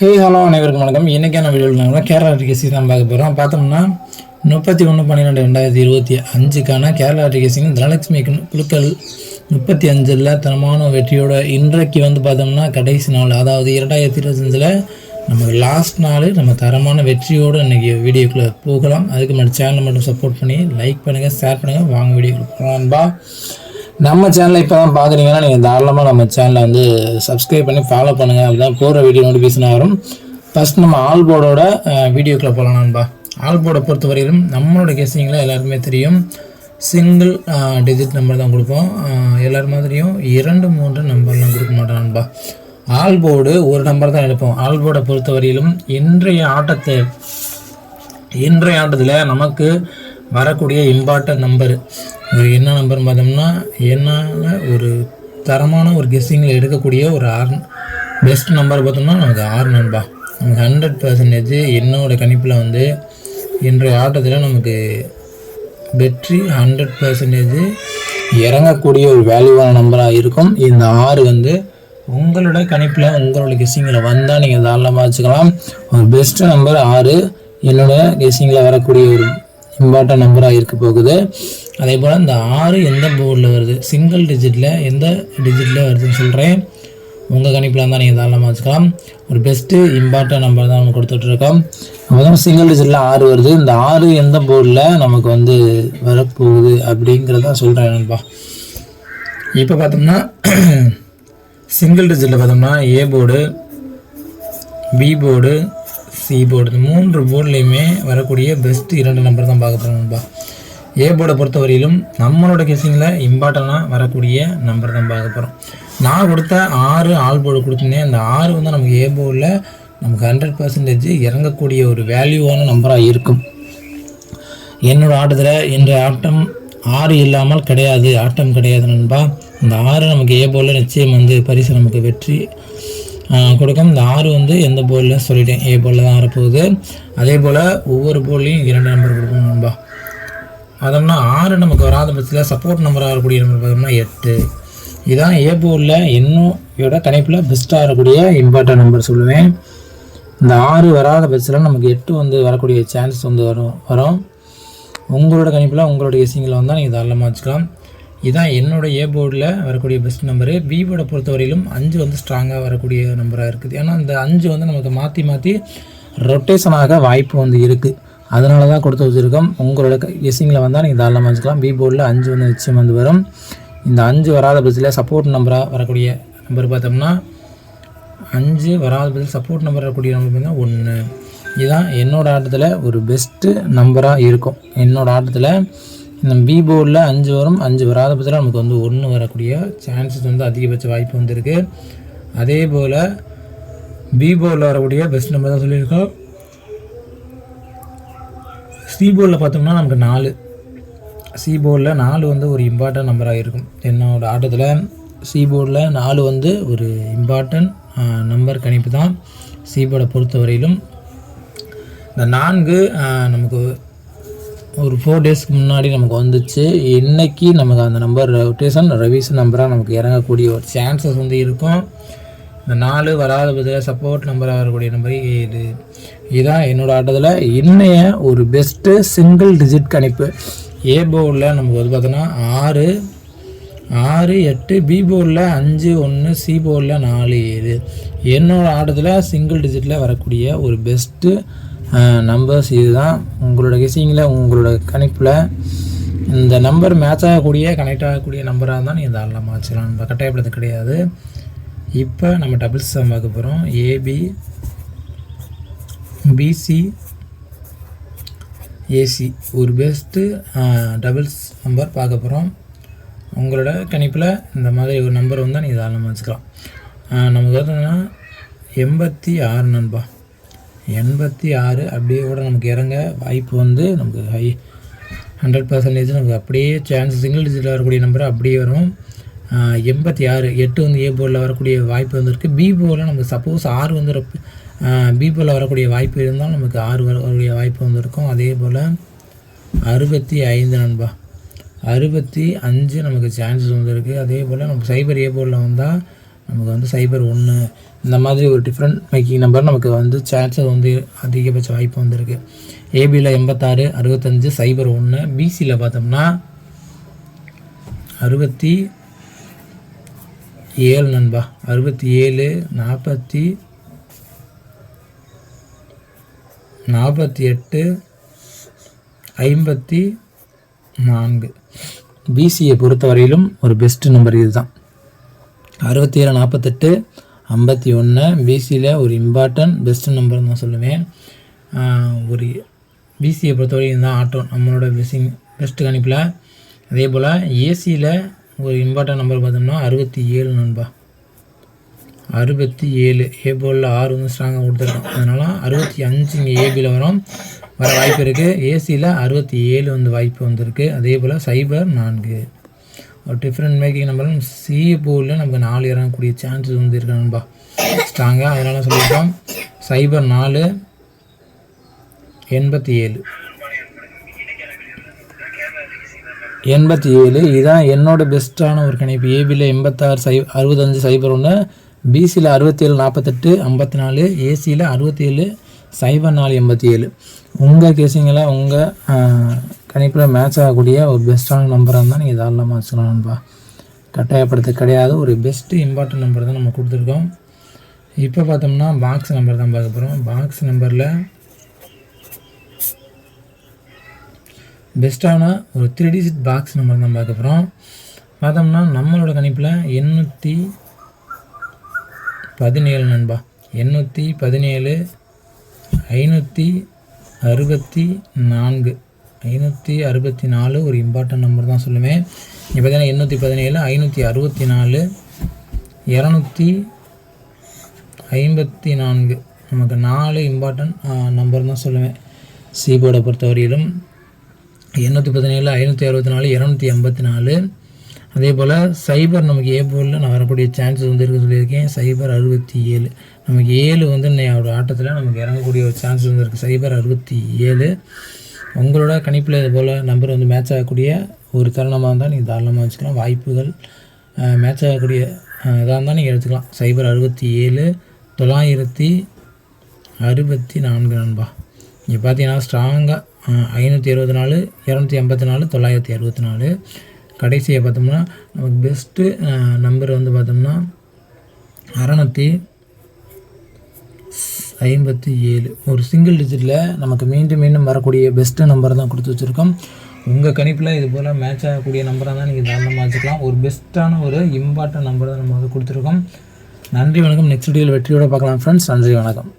Hey hello அனைவருக்கும் வணக்கம். இன்றைக்கான வீடியோவில் கேரளா டிகேசி தான் பார்க்க போகிறோம் பார்த்தோம்னா முப்பத்தி ஒன்று பன்னிரெண்டு ரெண்டாயிரத்தி இருபத்தி அஞ்சுக்கான கேரளா டிகேசின் தனலட்சுமி குழுக்கள் முப்பத்தி அஞ்சில் தரமான வெற்றியோட இன்றைக்கு வந்து பார்த்தோம்னா கடைசி நாள். அதாவது இரண்டாயிரத்தி இருபத்தஞ்சில் நம்ம லாஸ்ட் நாள் நம்ம தரமான வெற்றியோடு இன்றைக்கி வீடியோக்குள்ளே போகலாம். அதுக்கு முன்னாடி சேனலை மட்டும் சப்போர்ட் பண்ணி லைக் பண்ணுங்கள் ஷேர் பண்ணுங்கள் வாங்க வீடியோக்குள்ளே போகலாம்பா நம்ம சேனலை இப்போ தான் பார்க்குறீங்கன்னா நீங்கள் தாராளமாக நம்ம சேனலை வந்து சப்ஸ்கிரைப் பண்ணி ஃபாலோ பண்ணுங்கள் அப்படிதான் போகிற வீடியோ நோட்டிஃபிகேஷன் வரும். ஃபஸ்ட் நம்ம ஆல்போர்டோட வீடியோக்குள்ளே போகலாம் நண்பா. ஆல் பொறுத்தவரையிலும் நம்மளோட கெஸிங்கில் எல்லாருக்குமே தெரியும். சிங்கிள் டிஜிட் நம்பர் தான் கொடுப்போம். எல்லோரும் எல்லார் மாதிரியும் இரண்டு மூன்று நம்பர்லாம் கொடுக்க மாட்டோம் நண்பா. ஒரு நம்பர் தான் எடுப்போம். ஆல்போர்டை பொறுத்தவரையிலும் இன்றைய ஆட்டத்தை இன்றைய ஆட்டத்தில் நமக்கு வரக்கூடிய இம்பார்ட்டன்ட் நம்பரு என்ன நம்பர்னு பார்த்தோம்னா என்னால் ஒரு தரமான ஒரு கெஸ்ஸிங்கில் எடுக்கக்கூடிய ஒரு ஆறு பெஸ்ட் நம்பர் பார்த்தோம்னா நமக்கு ஆறு நண்பா. நமக்கு ஹண்ட்ரட் பர்சன்டேஜ் என்னோட கணிப்பில் வந்து இன்றைய ஆட்டத்தில் நமக்கு வெற்றி ஹண்ட்ரட் பர்சன்டேஜ் இறங்கக்கூடிய ஒரு வேல்யூவான நம்பராக இருக்கும். இந்த ஆறு வந்து உங்களோட கணிப்பில் உங்களோட கெஸ்ஸிங்கில் வந்தால் நீங்கள் தாராளமாக வச்சுக்கலாம். ஒரு பெஸ்ட் நம்பர் ஆறு என்னோட கெஸ்ஸிங்கில் வரக்கூடிய ஒரு இம்பார்ட்டன்ட் நம்பராக இருக்க போகுது. அதே போல் இந்த ஆறு எந்த போர்டில் வருது? சிங்கிள் டிஜிட்டில் எந்த டிஜிட்டில் வருதுன்னு சொல்கிறேன் உங்கள் கணிப்பில் இருந்தால் நீங்கள் தாராளமாக வச்சுக்கலாம். ஒரு பெஸ்ட்டு இம்பார்ட்டன்ட் நம்பர் தான் நம்ம கொடுத்துட்ருக்கோம். முதல் சிங்கிள் டிஜிட்டில் ஆறு வருது. இந்த ஆறு எந்த போர்டில் நமக்கு வந்து வரப்போகுது அப்படிங்கிறத சொல்கிறேன் நண்பா இப்போ பார்த்தோம்னா சிங்கிள் டிஜிட்டில் பார்த்தோம்னா A board B board C board மூன்று போர்ட்லேயுமே வரக்கூடிய பெஸ்ட் இரண்டு நம்பர் தான் பார்க்க போகிறோம் நண்பா ஏ போர்டை பொறுத்தவரையிலும் நம்மளோட கெஸிங்கில் இம்பார்ட்டண்ட்டாக வரக்கூடிய நம்பர் தான் பார்க்க போகிறோம் நான் கொடுத்த ஆறு ஆல் போர்டு கொடுத்துருந்தேன். அந்த ஆறு வந்து நமக்கு ஏ போர்டில் நமக்கு ஹண்ட்ரட் பர்சன்டேஜ் இறங்கக்கூடிய ஒரு வேல்யூவான நம்பராக இருக்கும். என்னோடய ஆட்டத்தில் இன்றைய ஆட்டம் ஆறு இல்லாமல் கிடையாது. ஆட்டம் கிடையாது நண்பா. இந்த ஆறு நமக்கு ஏ போல நிச்சயம் வந்து பரிசு நமக்கு வெற்றி கொடுக்கும். இந்த ஆறு வந்து எந்த போலில் சொல்லிட்டேன். ஏ போலில் தான் வரப்போகுது. அதே போல் ஒவ்வொரு போல்லையும் இரண்டு நம்பர் கொடுக்கணும் நண்பா. அதோம்னா ஆறு நமக்கு வராத பட்சத்தில் சப்போர்ட் நம்பராக வரக்கூடிய நம்பர் பார்த்தோம்னா எட்டு. இதான் ஏ போர்டில் என்னோட கணிப்பில் பெஸ்ட்டாக வரக்கூடிய இம்பார்ட்டன்ட் நம்பர் சொல்லுவேன். இந்த ஆறு வராத பட்சத்தில் நமக்கு எட்டு வந்து வரக்கூடிய சான்ஸ் வந்து வரும். வரும். உங்களோட கணிப்பில் உங்களோட இசைங்களை வந்தால் நீங்கள் தாராளமாக வச்சுக்கலாம். இதான் என்னோட ஏ போர்டில் வரக்கூடிய பெஸ்ட் நம்பரு பி போர்டை பொறுத்தவரையிலும் அஞ்சு வந்து ஸ்ட்ராங்காக வரக்கூடிய நம்பராக இருக்குது. ஏன்னா இந்த அஞ்சு வந்து நமக்கு மாற்றி மாற்றி ரொட்டேஷனாக வாய்ப்பு வந்து இருக்குது அதனால தான் கொடுத்து வச்சுருக்கோம். உங்களோட கெஸிங்கில் வந்தால் நீங்கள் தாராளமாக வச்சுக்கலாம் பி போர்டில் அஞ்சு வந்து நிச்சயம் வந்து வரும். இந்த அஞ்சு வராத பட்சத்தில் சப்போர்ட் நம்பராக வரக்கூடிய நம்பர் பார்த்தோம்னா அஞ்சு வராத பட்சத்தில் சப்போர்ட் நம்பர் வரக்கூடிய நம்பர் பார்த்தீங்கன்னா ஒன்று இதுதான் என்னோடய ஆட்டத்தில் ஒரு பெஸ்ட்டு நம்பராக இருக்கும். என்னோடய ஆட்டத்தில் இந்த பி போர்டில் அஞ்சு வரும். அஞ்சு வராத பட்சத்தில் நமக்கு வந்து ஒன்று வரக்கூடிய சான்சஸ் வந்து அதிகபட்ச வாய்ப்பு வந்திருக்கு அதே போல் பி போர்டில் வரக்கூடிய பெஸ்ட் நம்பர் தான் சொல்லியிருக்கோம். சி போர்டில் பார்த்தோம்னா நமக்கு நாலு. சி போர்டில் நாலு வந்து ஒரு இம்பார்ட்டன்ட் நம்பராக இருக்கும். என்னோட ஆட்டத்தில் சி போர்டில் நாலு வந்து ஒரு இம்பார்ட்டன்ட் நம்பர் கணிப்பு தான். சி போர்டை பொறுத்தவரையிலும் இந்த நான்கு நமக்கு ஒரு ஃபோர் டேஸ்க்கு முன்னாடி நமக்கு வந்துச்சு. இன்றைக்கி நமக்கு அந்த நம்பர் ரொட்டேஷன் ரெவிஷன் நம்பராக நமக்கு இறங்கக்கூடிய ஒரு சான்சஸ் வந்து இருக்கும். இந்த நாலு வராத பதில் சப்போர்ட் நம்பராக வரக்கூடிய நம்பர் ஏழு இதுதான் என்னோடய ஆட்டத்தில் இன்னைய ஒரு பெஸ்ட்டு சிங்கிள் டிஜிட் கணிப்பு. ஏ போர்டில் நமக்கு வந்து பார்த்தோன்னா ஆறு ஆறு எட்டு பி போர்டில் அஞ்சு ஒன்று சி போர்டில் நாலு ஏழு. என்னோடய ஆட்டத்தில் சிங்கிள் டிஜிட்டில் வரக்கூடிய ஒரு பெஸ்ட்டு நம்பர்ஸ் இதுதான். உங்களோட கெஸிங்கில் உங்களோட கணிப்பில் இந்த நம்பர் மேட்ச் ஆகக்கூடிய கனெக்ட் ஆகக்கூடிய நம்பராக இருந்தால் நீங்கள் தாராளமாக வச்சுக்கலாம் நம்ம கட்டாயப்படுத்த கிடையாது. இப்போ நம்ம டபுள்ஸ் தான் பார்க்க போகிறோம் ஏபி பிசி ஏசி ஒரு பெஸ்ட்டு டபுள்ஸ் நம்பர் பார்க்க போகிறோம் உங்களோட கணிப்பில் இந்த மாதிரி ஒரு நம்பர் வந்தால் நீங்கள் தாராளமாக வச்சுக்கலாம். நமக்கு பார்த்தீங்கன்னா எண்பத்தி ஆறு நண்பா. எண்பத்தி ஆறு அப்படியே கூட நமக்கு இறங்க வாய்ப்பு வந்து நமக்கு ஹை ஹண்ட்ரட் பர்சன்டேஜ் நமக்கு அப்படியே சான்ஸ் சிங்கிள் டிஜிட்டில் வரக்கூடிய நம்பர் அப்படியே வரும். எண்பத்தி ஆறு எட்டு வந்து ஏ போர்டில் வரக்கூடிய வாய்ப்பு வந்திருக்கு. பி போர்டில் நமக்கு சப்போஸ் ஆறு வந்து பி போர்டில் வரக்கூடிய வாய்ப்பு இருந்தால் நமக்கு ஆறு வரக்கூடிய வாய்ப்பு வந்திருக்கும். அதே போல் அறுபத்தி ஐந்து நண்பா அறுபத்தி அஞ்சு நமக்கு சான்சஸ் வந்துருக்கு. அதே போல் நமக்கு சைபர் ஏ போர்டில் வந்தால் நமக்கு வந்து சைபர் ஒன்று இந்த மாதிரி ஒரு டிஃப்ரெண்ட் மேக்கிங் நம்பர் நமக்கு வந்து சான்சஸ் வந்து அதிகபட்ச வாய்ப்பு வந்திருக்கு. ஏபியில் எண்பத்தாறு அறுபத்தஞ்சு சைபர் ஒன்று பிசியில் பார்த்தோம்னா அறுபத்தி ஏழு நண்பா. அறுபத்தி ஏழு நாற்பத்தி நாற்பத்தி எட்டு ஐம்பத்தி நான்கு. பிசியை பொறுத்தவரையிலும் ஒரு பெஸ்ட் நம்பர் இதுதான். அறுபத்தி ஏழு நாற்பத்தெட்டு ஐம்பத்தி ஒன்று பிசியில் ஒரு இம்பார்ட்டன்ட் பெஸ்ட் நம்பர் நான் சொல்லுவேன். ஒரு பிசியை பொறுத்தவரைக்கும் தான் ஆட்டோ நம்மளோட பெஸ்டிங் பெஸ்ட் கணிப்பில். அதே போல் ஏசியில் ஒரு இம்பார்ட்டன்ட் நம்பர் பார்த்தோம்னா அறுபத்தி ஏழு நண்பா. அறுபத்தி ஏழு. ஏ போலில் ஆறு வந்து ஸ்ட்ராங்காக கொடுத்துருக்கோம். அதனால் அறுபத்தி அஞ்சு இங்கே ஏபியில் வரும். வர வாய்ப்பு இருக்குது ஏசியில் அறுபத்தி ஏழு வந்து வாய்ப்பு வந்திருக்கு. அதே போல் சைபர் நான்கு. ஒரு டிஃப்ரெண்ட் மேக்கிங் நம்பர் சி போலில் நமக்கு நாலு இறங்கக்கூடிய சான்சஸ் வந்து இருக்கு நண்பா. ஸ்ட்ராங்காக அதனால் சொல்லியிருக்கோம். சைபர் நாலு எண்பத்தி ஏழு. எண்பத்தி ஏழு. இதுதான் என்னோட பெஸ்ட்டான ஒரு கணிப்பு. ஏபியில் எண்பத்தாறு சை அறுபத்தஞ்சு சைபர் ஒன்று பிசியில் அறுபத்தேழு நாற்பத்தெட்டு ஐம்பத்தி நாலு ஏசியில் அறுபத்தேழு சைபர் நாலு எண்பத்தி ஏழு. உங்கள் கேசிங்கில் உங்கள் கணிப்பில் மேட்ச் ஆகக்கூடிய ஒரு பெஸ்ட்டான நம்பராக இருந்தால் நீங்கள் தாராளமாக வச்சுக்கலாம் நண்பா. கட்டாயப்படுத்த கிடையாது. ஒரு பெஸ்ட்டு இம்பார்ட்டன்ட் நம்பர் தான் நம்ம கொடுத்துருக்கோம். இப்போ பார்த்தோம்னா பாக்ஸ் நம்பர் தான் பார்க்க போகிறோம் பாக்ஸ் நம்பரில் பெஸ்ட்டான ஒரு த்ரீ டிஜிட் பாக்ஸ் நம்பர் தான் பார்க்க போகிறோம் பார்த்தோம்னா நம்மளோட கணிப்பில் எண்ணூற்றி பதினேழு நண்பா. எண்ணூற்றி பதினேழு ஐநூற்றி அறுபத்தி நான்கு. ஐநூற்றி அறுபத்தி நாலு ஒரு இம்பார்ட்டன்ட் நம்பர் தான் சொல்லுவேன். இப்போ பார்த்தீங்கன்னா எண்ணூற்றி பதினேழு ஐநூற்றி அறுபத்தி நாலு இரநூத்தி ஐம்பத்தி நான்கு. நமக்கு நாலு இம்பார்ட்டன்ட் நம்பர் தான் சொல்லுவேன். சீபோர்டை பொறுத்தவரையிலும். எண்ணூற்றி பதினேழு ஐநூற்றி அறுபத்தி நாலு இரநூத்தி எண்பத்தி நாலு. அதே போல் சைபர் நமக்கு ஏ நான் வரக்கூடிய சான்சஸ் வந்து இருக்குன்னு சொல்லியிருக்கேன். சைபர் அறுபத்தி ஏழு. நமக்கு ஏழு வந்து அவரோட ஆட்டத்தில் நமக்கு இறங்கக்கூடிய ஒரு சான்ஸ் வந்து இருக்குது சைபர் அறுபத்தி ஏழு. உங்களோட கணிப்பில் இது போல் நம்பர் வந்து மேட்ச் ஆகக்கூடிய ஒரு தருணமாக இருந்தால் நீங்கள் தாராளமாக வச்சுக்கலாம். வாய்ப்புகள் மேட்ச் ஆகக்கூடிய இதாக இருந்தால் நீங்கள் எடுத்துக்கலாம். சைபர் அறுபத்தி ஏழு தொள்ளாயிரத்தி அறுபத்தி நான்கு நண்பா. இங்கே பார்த்தீங்கன்னா ஸ்ட்ராங்காக ஐநூற்றி இருபத்தி நாலு இரநூத்தி எண்பத்தி நாலு தொள்ளாயிரத்தி அறுபத்தி நாலு. கடைசியை பார்த்தோம்னா நமக்கு பெஸ்ட்டு நம்பர் வந்து பார்த்தோம்னா அறநூற்றி ஐம்பத்தி ஏழு. ஒரு சிங்கிள் டிஜிட்டில் நமக்கு மீண்டும் மீண்டும் வரக்கூடிய பெஸ்ட்டு நம்பர் தான் கொடுத்து வச்சுருக்கோம். உங்கள் கணிப்பில் இது போல் மேட்ச் ஆகக்கூடிய நம்பராக தான் நீங்கள் தாராளமாக வச்சுக்கலாம் ஒரு பெஸ்ட்டான ஒரு இம்பார்ட்டன்ட் நம்பர் தான் நம்ம வந்து கொடுத்துருக்கோம். நன்றி வணக்கம். நெக்ஸ்ட் வீடியோவில் வெற்றியோட பார்க்கலாம் ஃப்ரெண்ட்ஸ் நன்றி வணக்கம்.